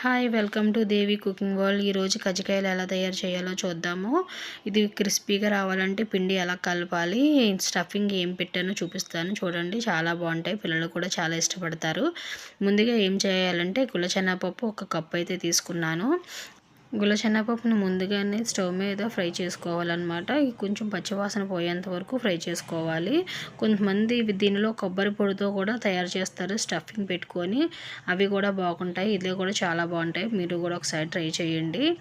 Hi welcome to Devi cooking world ఈరోజు కజ్జికాయలు ఎలా తయారు చేయాలో చూద్దాము. ఇది క్రిస్పీగా రావాలంటే పిండి ఎలా కలపాలి స్టఫింగ్ ఏం పెట్టానో చూపిస్తాను. చూడండి చాలా బాగుంటాయి. పిల్లలు కూడా చాలా ఇష్టపడతారు. ముందుగా ఏం చేయాలంటే గులచెనపప్పు ఒక కప్ అయితే తీసుకున్నాను. గులచెనపప్పును ముందుగానే స్టవ్ మీద ఫ్రై చేసుకోవాలన్నమాట. కొంచెం పచ్చివాసన పోయేంత వరకు ఫ్రై చేసుకోవాలి. కొంతమంది దీనిలో కొబ్బరి పొడితో కూడా తయారు చేస్తారు స్టఫింగ్ పెట్టుకొని. అవి కూడా బాగుంటాయి. ఇది కూడా చాలా బాగుంటాయి. మీరు కూడా ఒకసారి ట్రై చేయండి.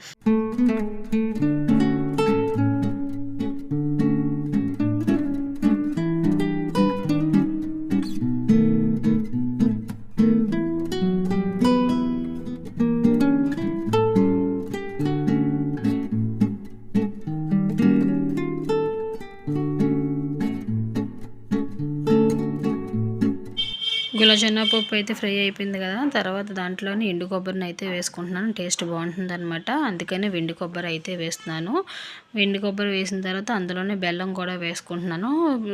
గులాజొన్న పప్పు అయితే ఫ్రై అయిపోయింది కదా. తర్వాత దాంట్లోనే ఎండు కొబ్బరిని అయితే వేసుకుంటున్నాను. టేస్ట్ బాగుంటుంది అనమాట అందుకనే వెండి కొబ్బరి అయితే వేస్తున్నాను. వెండి కొబ్బరి వేసిన తర్వాత అందులోనే బెల్లం కూడా వేసుకుంటున్నాను.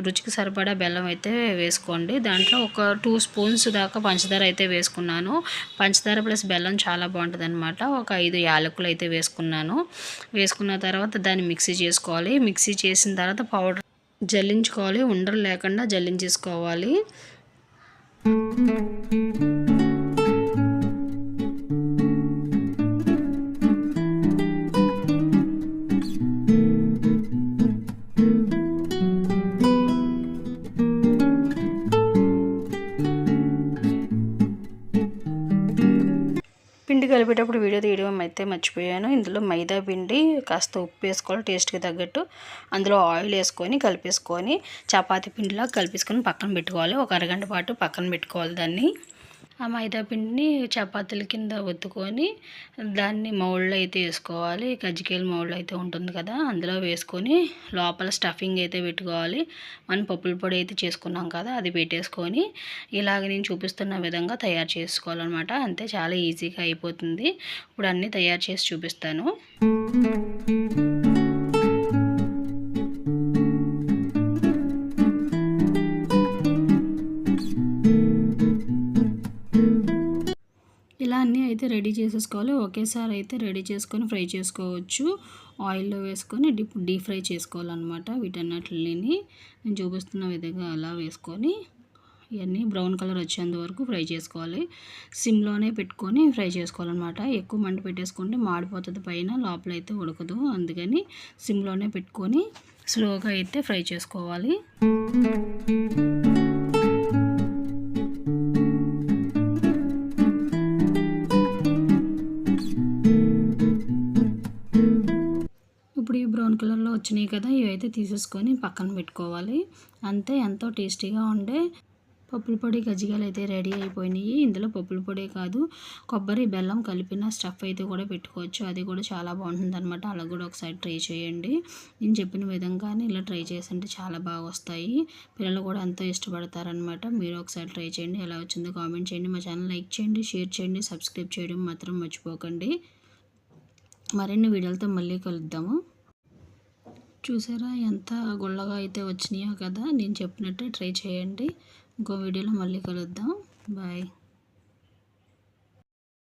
రుచికి సరిపడా బెల్లం అయితే వేసుకోండి. దాంట్లో ఒక టూ స్పూన్స్ దాకా పంచదార అయితే వేసుకున్నాను. పంచదార ప్లస్ బెల్లం చాలా బాగుంటుంది అనమాట ఒక ఐదు యాలకులు అయితే వేసుకున్నాను. వేసుకున్న తర్వాత దాన్ని మిక్సీ చేసుకోవాలి. మిక్సీ చేసిన తర్వాత పౌడర్ జల్లించుకోవాలి. ఉండలు లేకుండా జల్లించేసుకోవాలి. Música పిండి కలిపేటప్పుడు వీడియో తీయడం అయితే మర్చిపోయాను. ఇందులో మైదా పిండి కాస్త ఉప్పు వేసుకోవాలి టేస్ట్కి తగ్గట్టు. అందులో ఆయిల్ వేసుకొని కలిపేసుకొని చపాతీ పిండిలా కలిపేసుకొని పక్కన పెట్టుకోవాలి. ఒక అరగంట పాటు పక్కన పెట్టుకోవాలి దాన్ని. ఆ మైదా పిండిని చపాతీల కింద ఒత్తుకొని దాన్ని మౌళ్ళు అయితే వేసుకోవాలి. కజ్జికాయల మౌళ్ళు అయితే ఉంటుంది కదా అందులో వేసుకొని లోపల స్టఫింగ్ అయితే పెట్టుకోవాలి. మనం పప్పుల పొడి అయితే చేసుకున్నాం కదా అది పెట్టేసుకొని ఇలాగ నేను చూపిస్తున్న విధంగా తయారు చేసుకోవాలన్నమాట. అంతే చాలా ఈజీగా అయిపోతుంది. ఇప్పుడు అన్నీ తయారు చేసి చూపిస్తాను. అయితే రెడీ చేసేసుకోవాలి. ఒకేసారి అయితే రెడీ చేసుకొని ఫ్రై చేసుకోవచ్చు. ఆయిల్లో వేసుకొని డీప్ డీప్ ఫ్రై చేసుకోవాలన్నమాట వీటన్నిటిని. నేను చూపిస్తున్న విధంగా అలా వేసుకొని ఇవన్నీ బ్రౌన్ కలర్ వచ్చేంత వరకు ఫ్రై చేసుకోవాలి. సిమ్లోనే పెట్టుకొని ఫ్రై చేసుకోవాలన్నమాట. ఎక్కువ మంట పెట్టేసుకుంటే మాడిపోతుంది పైన లోపల అయితే ఉడకదు. అందుకని సిమ్లోనే పెట్టుకొని స్లోగా అయితే ఫ్రై చేసుకోవాలి. బ్రౌన్ కలర్లో వచ్చినాయి కదా ఇవైతే తీసేసుకొని పక్కన పెట్టుకోవాలి. అంతే ఎంతో టేస్టీగా ఉండే పప్పుల పొడి గజ్జిగాలు అయితే రెడీ అయిపోయినాయి. ఇందులో పప్పుల పొడి కాదు కొబ్బరి బెల్లం కలిపిన స్టఫ్ అయితే కూడా పెట్టుకోవచ్చు. అది కూడా చాలా బాగుంటుంది అనమాట అలా కూడా ఒకసారి ట్రై చేయండి. నేను చెప్పిన విధంగానే ఇలా ట్రై చేసింటే చాలా బాగా వస్తాయి. పిల్లలు కూడా ఎంతో ఇష్టపడతారనమాట మీరు ఒకసారి ట్రై చేయండి. ఎలా వచ్చిందో కామెంట్ చేయండి. మా ఛానల్ లైక్ చేయండి షేర్ చేయండి సబ్స్క్రైబ్ చేయడం మాత్రం మర్చిపోకండి. మరిన్ని వీడియోలతో మళ్ళీ కలుద్దాము. చూసారా? ఎంత గుళ్ళగా అయితే వచ్చినాయో కదా నేను చెప్పినట్టే ట్రై చేయండి. ఇంకో వీడియోలో మళ్ళీ కలుద్దాం. బాయ్.